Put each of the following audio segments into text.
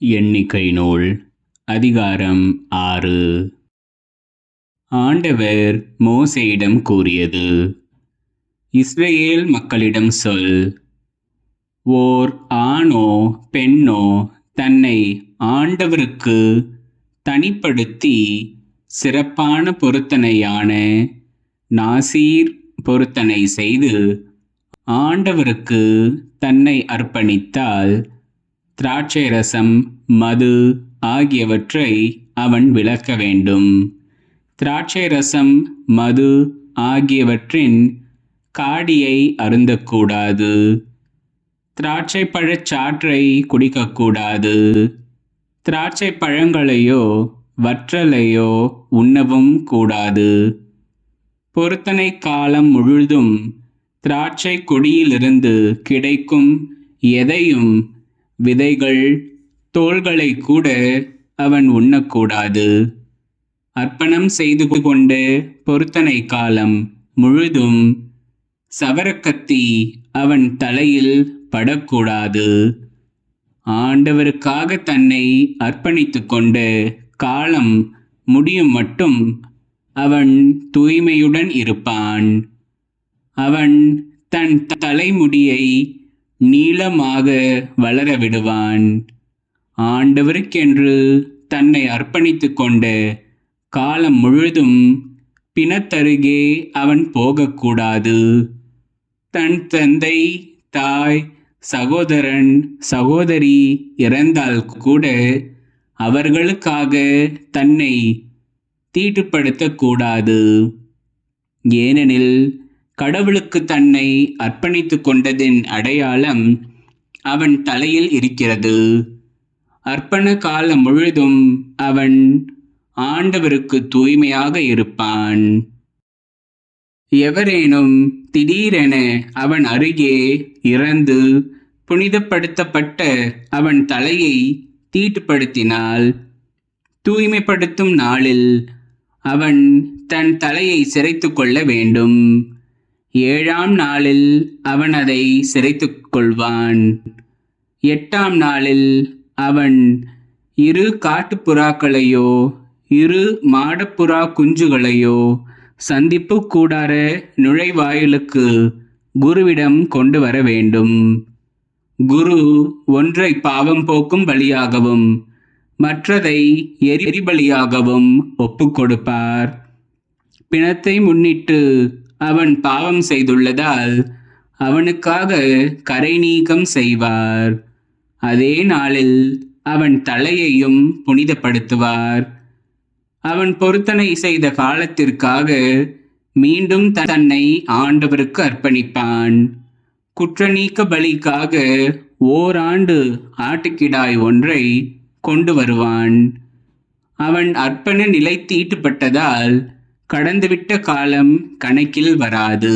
எண்ணிக்கை நூல் அதிகாரம் ஆறு. ஆண்டவர் மோசையிடம் கூறியது இஸ்ரேல் மக்களிடம் சொல் ஓர் ஆணோ பெண்ணோ தன்னை ஆண்டவருக்கு தனிப்படுத்தி சிறப்பான பொருத்தனையான நாசீர் பொருத்தனை செய்து ஆண்டவருக்கு தன்னை அர்ப்பணித்தால் திராட்சை ரசம் மது ஆகியவற்றை அவன் விளக்க வேண்டும். திராட்சை ரசம் மது ஆகியவற்றின் காடியை அருந்தக்கூடாது. திராட்சை பழச்சாற்றை குடிக்கக்கூடாது. திராட்சை பழங்களையோ வற்றலையோ உண்ணவும் கூடாது. பொருத்தனை காலம் முழுதும் திராட்சை கொடியிலிருந்து கிடைக்கும் எதையும் விதைகள் தோள்களை கூட அவன் உண்ணக்கூடாது. அர்ப்பணம் செய்து கொண்டு பொருத்தனை காலம் முழுதும் சவரக்கத்தி அவன் தலையில் படக்கூடாது. ஆண்டவருக்காக தன்னை அர்ப்பணித்து கொண்டு காலம் முடியும் மட்டும் அவன் தூய்மையுடன் இருப்பான். அவன் தன் தலைமுடியை நீளமாக வளர விடுவான். ஆண்டவருக்கென்று தன்னை அர்ப்பணித்து கொண்டு காலம் முழுதும் பிணத்தருகே அவன் போகக்கூடாது. தன் தந்தை தாய் சகோதரன் சகோதரி இறந்தால் கூட அவர்களுக்காக தன்னை தீட்டுப்படுத்தக்கூடாது. ஏனெனில் கடவுளுக்கு தன்னை அர்ப்பணித்து கொண்டதின் அடையாளம் அவன் தலையில் இருக்கிறது. அர்ப்பண காலம் முழுதும் அவன் ஆண்டவருக்கு தூய்மையாக இருப்பான். எவரேனும் திடீரென அவன் அருகே இறந்து புனிதப்படுத்தப்பட்ட அவன் தலையை தீட்டுப்படுத்தினால் தூய்மைப்படுத்தும் நாளில் அவன் தன் தலையை சிரைத்து கொள்ள வேண்டும். ஏழாம் நாளில் அவன் அதை சிறைத்து கொள்வான் எட்டாம் நாளில் அவன் இரு காட்டுப்புறாக்களையோ இரு மாடப்புறா குஞ்சுகளையோ சந்திப்பு கூடார நுழைவாயிலுக்கு குருவிடம் கொண்டு வர வேண்டும். குரு ஒன்றை பாவம் போக்கும் பலியாகவும் மற்றதை எரிபலியாகவும் ஒப்புக்கொடுப்பார் பிணத்தை முன்னிட்டு அவன் பாவம் செய்துள்ளதால் அவனுக்காக கரை நீக்கம் செய்வார். அதே நாளில் அவன் தலையையும் புனிதப்படுத்துவார். அவன் பொருத்தனை செய்த காலத்திற்காக மீண்டும் தன்னை ஆண்டவருக்கு அர்ப்பணிப்பான். குற்ற நீக்க பலிக்காக ஓராண்டு ஆட்டுக்கிடாய் ஒன்றை கொண்டு வருவான். அவன் அர்ப்பண நிலை தீட்டுப்பட்டதால் கடந்துவிட்ட காலம் கணக்கில் வராது.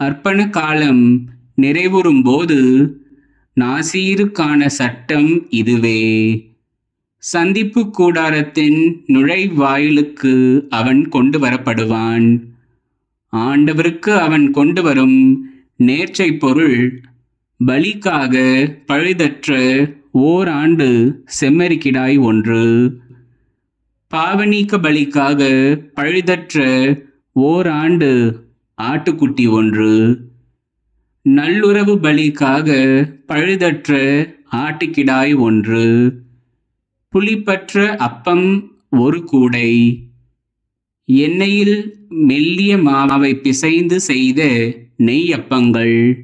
அர்ப்பண காலம் நிறைவுறும் போது நாசீருக்கான சட்டம் இதுவே. சந்திப்பு கூடாரத்தின் நுழைவாயிலுக்கு அவன் கொண்டு வரப்படுவான். ஆண்டவருக்கு அவன் கொண்டு வரும் நேர்ச்சை பொருள் பலிக்காக பழுதற்ற ஓராண்டு செம்மறிக்கிடாய் ஒன்று. பாவனீக்க பலிக்காக பழுதற்ற ஓராண்டு ஆட்டுக்குட்டி ஒன்று. நல்லுறவு பலிக்காக பழுதற்ற ஆட்டுக்கிடாய் ஒன்று. புளிப்பற்ற அப்பம் ஒரு கூடை. எண்ணெயில் மெல்லிய மாவை பிசைந்து செய்த நெய் அப்பங்கள்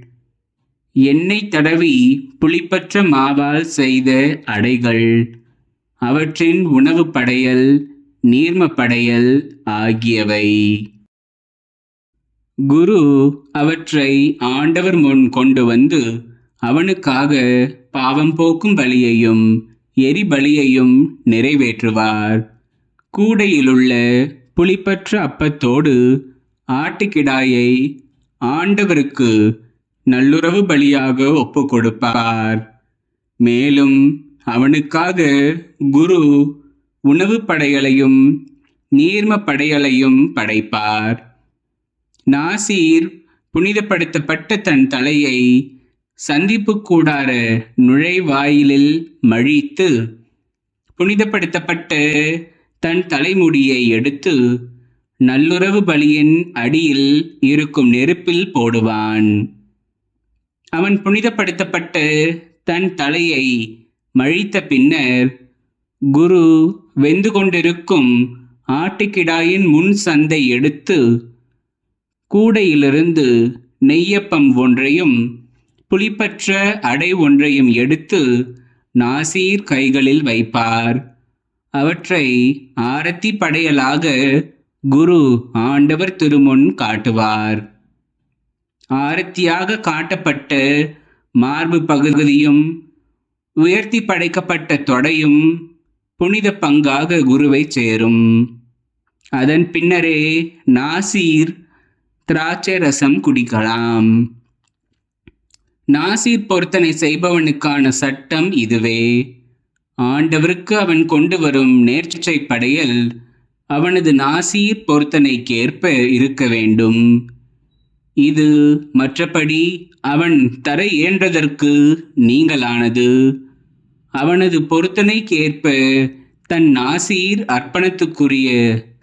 எண்ணெய் தடவி புளிப்பற்ற மாவால் செய்த அடைகள். அவற்றின் உணவு படையல் நீர்ம படையல் ஆகியவை. குரு அவற்றை ஆண்டவர் முன் கொண்டு வந்து அவனுக்காக பாவம் போக்கும் பலியையும் எரிபலியையும் நிறைவேற்றுவார். கூடையிலுள்ள புளிப்பற்ற அப்பத்தோடு ஆட்டுக்கிடாயை ஆண்டவருக்கு நல்லுறவு பலியாக ஒப்பு கொடுப்பார் மேலும் அவனுக்காக குரு உணவு படைகளையும் நீர்ம படைகளையும் படைப்பார். நாசீர் புனிதப்படுத்தப்பட்ட தன் தலையை சந்திப்பு கூடார நுழைவாயிலில் மழித்து புனிதப்படுத்தப்பட்ட தன் தலைமுடியை எடுத்து நல்லுறவு பலியின் அடியில் இருக்கும் நெருப்பில் போடுவான். அவன் புனிதப்படுத்தப்பட்ட தன் தலையை மழித்த பின்னர் குரு வெந்து கொண்டிருக்கும் ஆட்டுக்கிடாயின் முன் சந்தை எடுத்து கூடையிலிருந்து நெய்யப்பம் ஒன்றையும் புளிப்பற்ற அடை ஒன்றையும் எடுத்து நாசீர் கைகளில் வைப்பார். அவற்றை ஆரத்தி படையலாக குரு ஆண்டவர் திருமுன் காட்டுவார். ஆரத்தியாக காட்டப்பட்ட மார்பு பகுதியும் உயர்த்தி படைக்கப்பட்ட தொடையும் புனித பங்காக குருவை சேரும். அதன் பின்னரே நாசீர் திராட்சை ரசம் குடிக்கலாம். நாசீர் பொருத்தனை செய்பவனுக்கான சட்டம் இதுவே. ஆண்டவருக்கு அவன் கொண்டு வரும் நேர்ச்சை படையல் அவனது நாசீர் பொருத்தனைக்கேற்ப இருக்க வேண்டும். இது மற்றபடி அவன் தரை ஏன்றதற்கு நீங்களானது அவனது பொருத்தனைக்கேற்ப தன் நாசீர் அர்ப்பணத்துக்குரிய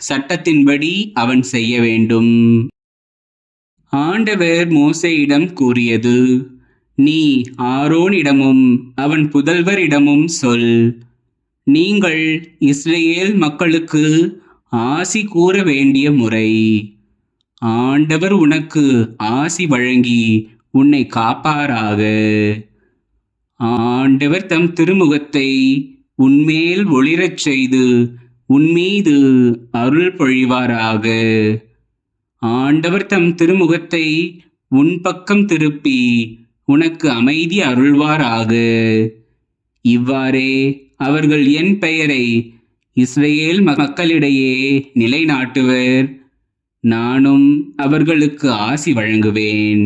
சட்டத்தின்படி அவன் செய்ய வேண்டும். ஆண்டவர் மோசையிடம் கூறியது நீ ஆரோனிடமும் அவன் புதல்வரிடமும் சொல். நீங்கள் இஸ்ரேல் மக்களுக்கு ஆசி கூற வேண்டிய முறை. ஆண்டவர் உனக்கு ஆசி வழங்கி உன்னை காப்பாராக. ஆண்டவர் தம் திருமுகத்தை உன்மேல் ஒளிரச் செய்து உன்மீது அருள் பொழிவாராக. ஆண்டவர் தம் திருமுகத்தை உன் பக்கம் திருப்பி உனக்கு அமைதி அருள்வாராக. இவ்வாறே அவர்கள் என் பெயரை இஸ்ரேல் மக்களிடையே நிலைநாட்டுவர். நானும் அவர்களுக்கு ஆசி வழங்குவேன்.